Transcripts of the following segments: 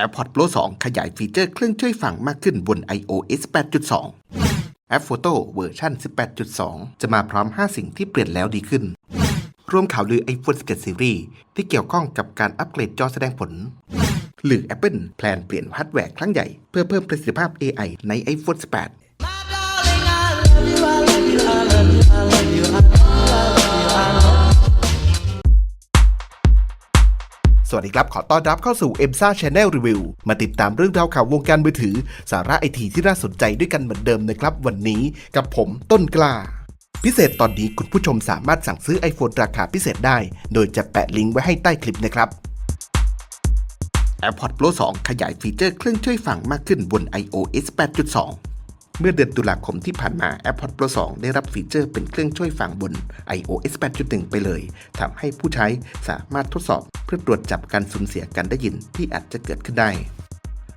AirPods Pro 2 ขยายฟีเจอร์เครื่องช่วยฟังมากขึ้นบน iOS 8.2แอปโฟโต้เวอร์ชัน18.2 จะมาพร้อม 5 สิ่งที่เปลี่ยนแล้วดีขึ้น รวมข่าวลือ iPhone 17 Series ที่เกี่ยวข้องกับการอัปเกรดจอแสดงผล หรือ Apple แพลนเปลี่ยนฮาร์ดแวร์ครั้งใหญ่ เพื่อเพิ่มประสิทธิภาพ AI ใน iPhone 18 สวัสดีครับ ขอต้อนรับเข้าสู่ e m s a Channel Review มาติดตามเรื่องราวข่าววงการมือถือ สาระไอทีที่น่าสนใจด้วยกันเหมือนเดิมนะครับ วันนี้กับผมต้นกล้า พิเศษตอนนี้คุณผู้ชมสามารถสั่งซื้อ iPhone ราคาพิเศษได้ โดยจะแปะลิงก์ไว้ให้ใต้คลิปนะครับ AirPods Pro 2 ขยายฟีเจอร์เครื่องช่วยฟังมากขึ้นบน iOS 8.2 เมื่อเดือนตุลาคมที่ผ่านมา AirPods Pro 2 ได้รับฟีเจอร์เป็นเครื่องช่วยฟังบน iOS 8.1 ไปเลย ทำให้ผู้ใช้สามารถทดสอบเพื่อตรวจจับการสูญเสียการได้ยินที่อาจจะเกิดขึ้นได้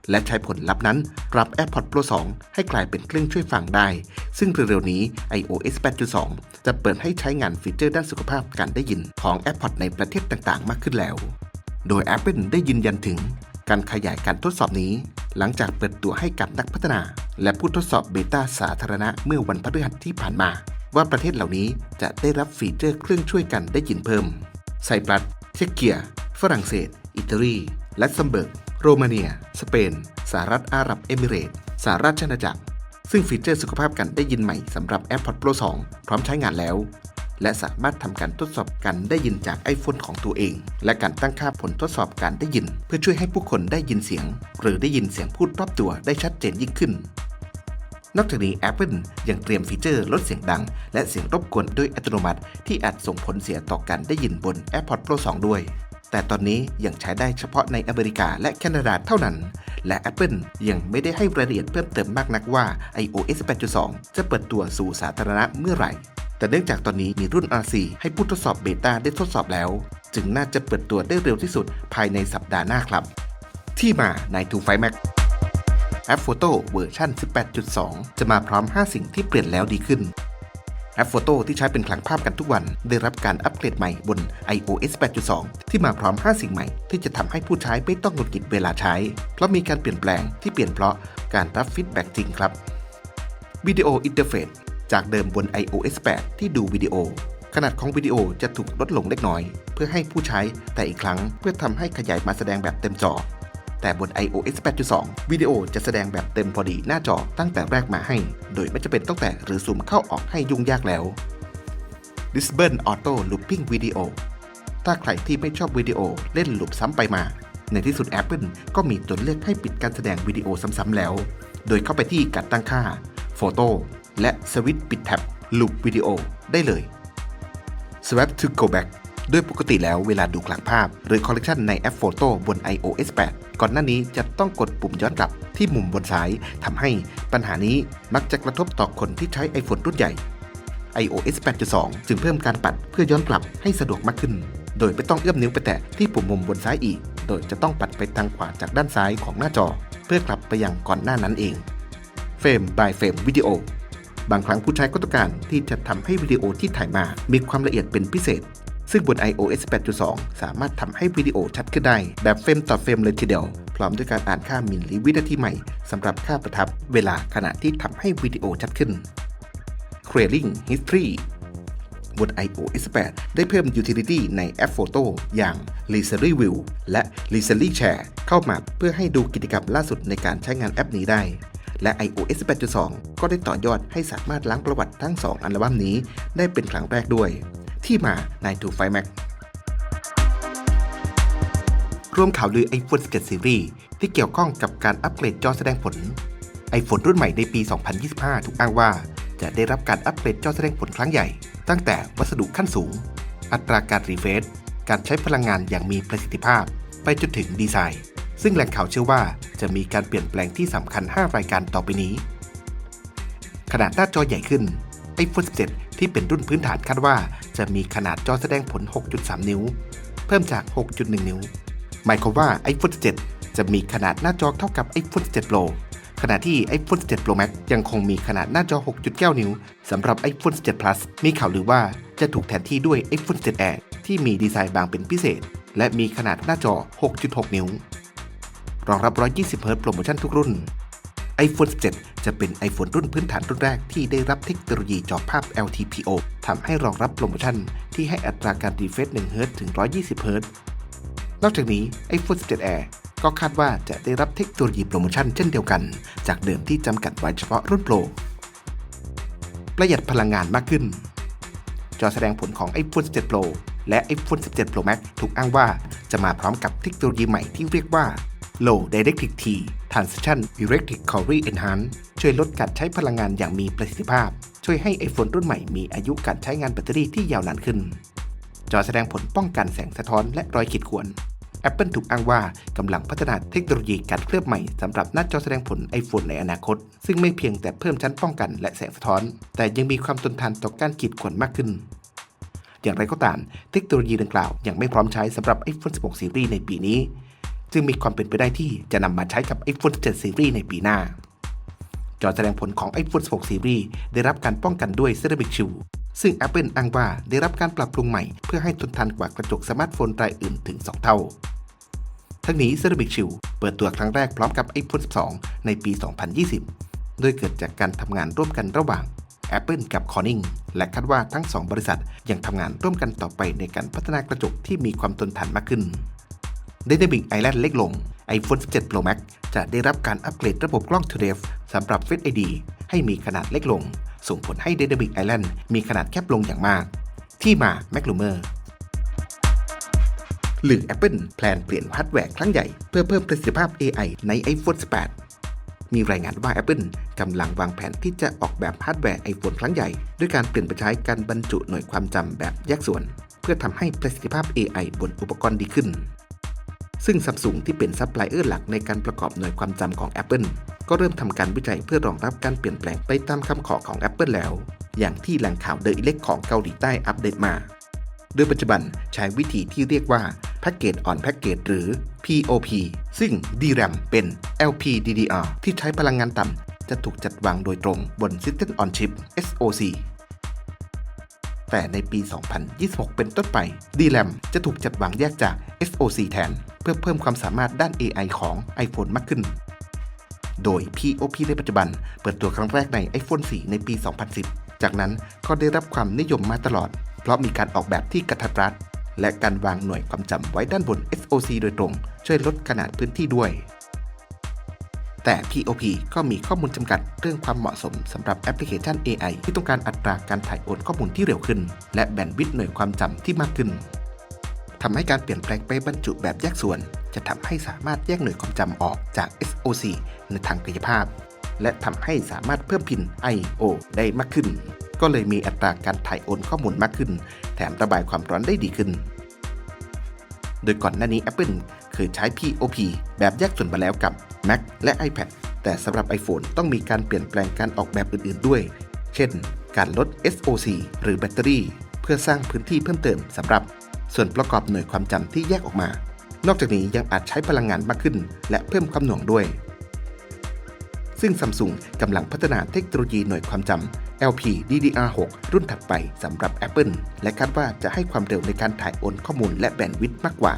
และใช้ผลลัพธ์นั้นปรับ AirPods Pro 2 ให้กลายเป็นเครื่องช่วยฟังได้ ซึ่งเร็วๆนี้ iOS 8.2 จะเปิดให้ใช้งานฟีเจอร์ด้านสุขภาพการได้ยินของ AirPods ในประเทศต่างๆ มากขึ้นแล้ว โดย Apple ได้ยืนยันถึง การขยายการทดสอบนี้ หลังจากเปิดตัวให้กับนักพัฒนา และผู้ทดสอบเบต้าสาธารณะเมื่อวันพฤหัสที่ผ่านมา ว่าประเทศเหล่านี้จะได้รับฟีเจอร์เครื่องช่วยกันได้ยินเพิ่ม ไซปรัสเช็กเกีย ฝรั่งเศส อิตาลีลักเซมเบิร์ก โรมาเนีย สเปน สหรัฐอาหรับเอมิเรตส์สหราชอาณาจักร ซึ่งฟีเจอร์สุขภาพการได้ยินใหม่สำหรับ AirPods Pro 2 พร้อมใช้งานแล้ว และสามารถทำการทดสอบการได้ยินจาก iPhone ของตัวเอง และการตั้งค่าผลทดสอบการได้ยิน เพื่อช่วยให้ผู้คนได้ยินเสียง หรือได้ยินเสียงพูดรอบตัวได้ชัดเจนยิ่งขึ้น นอกจากนี้ Apple ยังเตรียมฟีเจอร์ลดเสียงดัง และเสียงรบกวนโดยอัตโนมัติ ที่อาจส่งผลเสียต่อการได้ยินบน AirPods Pro 2 ด้วย แต่ตอนนี้ยังใช้ได้เฉพาะในอเมริกาและแคนาดาเท่านั้น และ Apple ยังไม่ได้ให้รายละเอียดเพิ่มเติมมากนักว่า iOS 8.2 จะเปิดตัวสู่สาธารณะเมื่อไหร่ แต่เนื่องจากตอนนี้มีรุ่น R4 ให้ผู้ทดสอบเบต้าได้ทดสอบแล้ว จึงน่าจะเปิดตัวได้เร็วที่สุดภายในสัปดาห์หน้าครับ ที่มาใน2 5 Max แอป โฟโต้เวอร์ชัน18.2 จะมาพร้อม 5 สิ่งที่เปลี่ยนแล้วดีขึ้นแอปโฟโต้ที่ใช้เป็นคลังภาพกันทุกวัน ได้รับการอัปเกรดใหม่บน iOS 8.2 ที่มาพร้อม 5 สิ่งใหม่ ที่จะทำให้ผู้ใช้ไม่ต้องหงุดหงิดเวลาใช้ เพราะมีการเปลี่ยนแปลงที่เปลี่ยนเพราะการรับฟีดแบ็กจริงครับวิดีโออินเทอร์เฟซจากเดิมบน iOS 8 ที่ดูวิดีโอ ขนาดของวิดีโอจะถูกลดลงเล็กน้อย เพื่อให้ผู้ใช้แต่อีกครั้งเพื่อทำให้ขยายมาแสดงแบบเต็มจอ แต่บน iOS 8.2 วิดีโอจะแสดงแบบเต็มพอดีหน้าจอตั้งแต่แรกมาให้ โดยไม่จำเป็นต้องแตะหรือซูมเข้าออกให้ยุ่งยากแล้ว Disable Auto Looping Video ถ้าใครที่ไม่ชอบวิดีโอเล่นลูปซ้ำไปมา ในที่สุด Apple ก็มีตัวเลือกให้ปิดการแสดงวิดีโอซ้ำๆแล้ว โดยเข้าไปที่การตั้งค่า Photo และสวิตช์ปิดแท็บ Loop Video ได้เลย Swap to go back โดยปกติแล้วเวลาดูคลังภาพ หรือคอลเลกชันในแอปโฟโต้บน iOS 8 ก่อนหน้านี้จะต้องกดปุ่มย้อนกลับที่มุมบนซ้ายทำให้ปัญหานี้มักจะกระทบต่อคนที่ใช้ iPhone รุ่นใหญ่ iOS 8.2 จึงเพิ่มการปัดเพื่อย้อนกลับให้สะดวกมากขึ้น โดยไม่ต้องเอื้อมนิ้วไปแตะที่ปุ่มมุมบนซ้ายอีก โดยจะต้องปัดไปทางขวาจากด้านซ้ายของหน้าจอ เพื่อกลับไปยังก่อนหน้านั้นเองเฟรม by เฟรมวิดีโอบางครั้งผู้ใช้ก็ต้องการที่จะทำให้วิดีโอที่ถ่ายมา มีความละเอียดเป็นพิเศษ ซึ่งบน iOS 8.2 สามารถทำให้วิดีโอชัดขึ้นได้ แบบเฟรมต่อเฟรมเลยทีเดียว พร้อมด้วยการอ่านค่ามิลลิวินาทีใหม่สำหรับค่าประทับเวลาขณะที่ทำให้วิดีโอชัดขึ้น Clearing History บน iOS 8 ได้เพิ่ม utility ในแอปโฟโต้อย่าง l e s e r y View และ l e s e r y Share เข้ามาเพื่อให้ดูกิจกรรมล่าสุดในการใช้งานแอปนี้ได้ และ iOS 8.2 ก็ได้ต่อยอดให้สามารถล้างประวัติทั้ง 2 อัลบั้มนี้ได้เป็นครั้งแรกด้วย ที่มาใน2 5 Max รวมข่าวลือ iPhone 17 Series ที่เกี่ยวข้องกับการอัปเกรดจอแสดงผล iPhone รุ่นใหม่ในปี 2025 ถูกอ้างว่า จะได้รับการอัปเกรดจอแสดงผลครั้งใหญ่ ตั้งแต่วัสดุขั้นสูง อัตราการรีเฟรชการใช้พลังงานอย่างมีประสิทธิภาพ ไปจนถึงดีไซน์ ซึ่งแหล่งข่าวเชื่อว่าจะมีการเปลี่ยนแปลงที่สำคัญ 5 รายการต่อไปนี้ ขนาดหน้าจอใหญ่ขึ้น iPhone 17 ที่เป็นรุ่นพื้นฐานคาดว่า จะมีขนาดจอแสดงผล 6.3 นิ้ว เพิ่มจาก 6.1 นิ้ว หมายความว่า iPhone 17 จะมีขนาดหน้าจอเท่ากับ iPhone 17 Pro ขณะที่ iPhone 17 Pro Max ยังคงมีขนาดหน้าจอ 6.9 นิ้วสำหรับ iPhone 17 Plus มีข่าวลือว่าจะถูกแทนที่ด้วย iPhone 17 Air ที่มีดีไซน์บางเป็นพิเศษ และมีขนาดหน้าจอ 6.6 นิ้ว รองรับ 120 Hz โปรโมชั่นทุกรุ่น iPhone 17 จะเป็น iPhone รุ่นพื้นฐานรุ่นแรกที่ได้รับเทคโนโลยีจอภาพ LTPO ทำให้รองรับโปรโมชั่นที่ให้อัตราการรีเฟรช1 Hz ถึง 120 Hz นอกจากนี้ iPhone 17 Air ก็คาดว่าจะได้รับเทคโนโลยีโปรโมชั่นเช่นเดียวกัน จากเดิมที่จำกัดไว้เฉพาะรุ่นโปร ประหยัดพลังงานมากขึ้น จอแสดงผลของ iPhone 17 Pro และ iPhone 17 Pro Max ถูกอ้างว่าจะมาพร้อมกับเทคโนโลยีใหม่ที่เรียกว่า Low Directivity Transition Electric Recovery Enhance ช่วยลดการใช้พลังงานอย่างมีประสิทธิภาพ ช่วยให้ iPhone รุ่นใหม่มีอายุการใช้งานแบตเตอรี่ที่ยาวนานขึ้น จอแสดงผลป้องกันแสงสะท้อนและรอยขีดข่วน Apple ถูกอ้างว่ากำลังพัฒนาเทคโนโลยีการเคลือบใหม่สำหรับหน้าจอแสดงผล iPhone ในอนาคต ซึ่งไม่เพียงแต่เพิ่มชั้นป้องกันและแสงสะท้อน แต่ยังมีความทนทานต่อการขีดข่วนมากขึ้น อย่างไรก็ตาม เทคโนโลยีดังกล่าวยังไม่พร้อมใช้สำหรับ iPhone 16 Series ในปีนี้ จึงมีความเป็นไปได้ที่จะนำมาใช้กับ iPhone 17 Series ในปีหน้า จอแสดงผลของ iPhone 16 Series ได้รับการป้องกันด้วย Ceramic Shield ซึ่ง Apple อ้างว่าได้รับการปรับปรุงใหม่เพื่อให้ทนทานกว่ากระจกสมาร์ทโฟนรายอื่นถึง 2 เท่า ทั้งนี้ Ceramic Shield เปิดตัวครั้งแรกพร้อมกับ iPhone 12 ในปี 2020 โดยเกิดจากการทำงานร่วมกันระหว่าง Apple กับ Corning และคาดว่าทั้ง 2 บริษัทยังทำงานร่วมกันต่อไปในการพัฒนากระจกที่มีความทนทานมากขึ้น Dynamic Island เล็กลง iPhone 17 Pro Max จะได้รับการอัปเกรดระบบกล้อง 2DF สำหรับ Face ID ให้มีขนาดเล็กลง ส่งผลให้ Dynamic Island มีขนาดแคบลงอย่างมาก ที่มา m a c l u m e r หรือ Apple แพลนเปลี่ยนฮาร์ดแวร์ครั้งใหญ่เพื่อเพิ่มประสิทธิภาพ AI ใน iPhone 18 มีรายงานว่า Apple กำลังวางแผนที่จะออกแบบฮาร์ดแวร์ iPhone ครั้งใหญ่ ด้วยการเปลี่ยนไปใช้การบรรจุหน่วยความจำแบบแยกส่วน เพื่อทำให้ประสิทธิภาพ AI บนอุปกรณ์ดีขึ้น ซึ่ง Samsung ที่เป็นซัพพลายเออร์หลักในการประกอบหน่วยความจำของ Apple ก็เริ่มทำการวิจัยเพื่อรองรับการเปลี่ยนแปลงไปตามคำขอของ Apple แล้ว อย่างที่แหล่งข่าวเดอะอิเล็กของเกาหลีใต้อัปเดตมาโดยปัจจุบันใช้วิธีที่เรียกว่า Package on Package หรือ POP ซึ่ง DRAM เป็น LPDDR ที่ใช้พลังงานต่ำจะถูกจัดวางโดยตรงบน System on Chip SoC แต่ในปี 2026 เป็นต้นไป DRAM จะถูกจัดวางแยกจาก SoC แทน เพื่อเพิ่มความสามารถด้าน AI ของ iPhone มากขึ้น โดย POP ในปัจจุบัน เปิดตัวครั้งแรกใน iPhone 4 ในปี 2010 จากนั้นก็ได้รับความนิยมมาตลอด เพราะมีการออกแบบที่กระทัดรัด และการวางหน่วยความจำไว้ด้านบน SoC โดยตรง ช่วยลดขนาดพื้นที่ด้วย แต่ POP ก็มีข้อมูลจำกัดเรื่องความเหมาะสมสำหรับแอปพลิเคชัน AI ที่ต้องการอัตราการถ่ายโอนข้อมูลที่เร็วขึ้น และแบนด์วิดต์หน่วยความจำที่มากขึ้น ทำให้การเปลี่ยนแปลงไปบรรจุแบบแยกส่วน จะทำให้สามารถแยกหน่วยความจำออกจาก SoC ในทางกายภาพ และทำให้สามารถเพิ่มพิน I/O ได้มากขึ้น ก็เลยมีอัตราการถ่ายโอนข้อมูลมากขึ้น แถมระบายความร้อนได้ดีขึ้น โดยก่อนหน้านี้ Apple เคยใช้ POP แบบแยกส่วนมาแล้วกับ Mac และ iPad แต่สำหรับ iPhone ต้องมีการเปลี่ยนแปลงการออกแบบอื่น ๆ ด้วย เช่น การลด SoC หรือแบตเตอรี่ เพื่อสร้างพื้นที่เพิ่มเติมสำหรับ ส่วนประกอบหน่วยความจำที่แยกออกมา นอกจากนี้ยังอาจใช้พลังงานมากขึ้น และเพิ่มความหน่วงด้วย ซึ่ง Samsung กำลังพัฒนาเทคโนโลยีหน่วยความจำ LPDDR6 รุ่นถัดไปสำหรับ Apple และคาดว่าจะให้ความเร็วในการถ่ายโอนข้อมูลและแบนด์วิดต์มากกว่า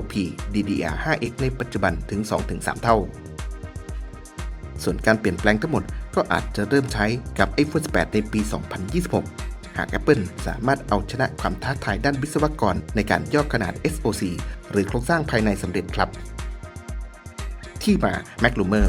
LPDDR5X ในปัจจุบันถึง 2-3 เท่า ส่วนการเปลี่ยนแปลงทั้งหมดก็อาจจะเริ่มใช้กับ iPhone 18ในปี 2026 หาก Apple สามารถเอาชนะความท้าทายด้านวิศวกรในการย่อขนาด SoC หรือโครงสร้างภายในสำเร็จครับ ที่มา Mac Rumor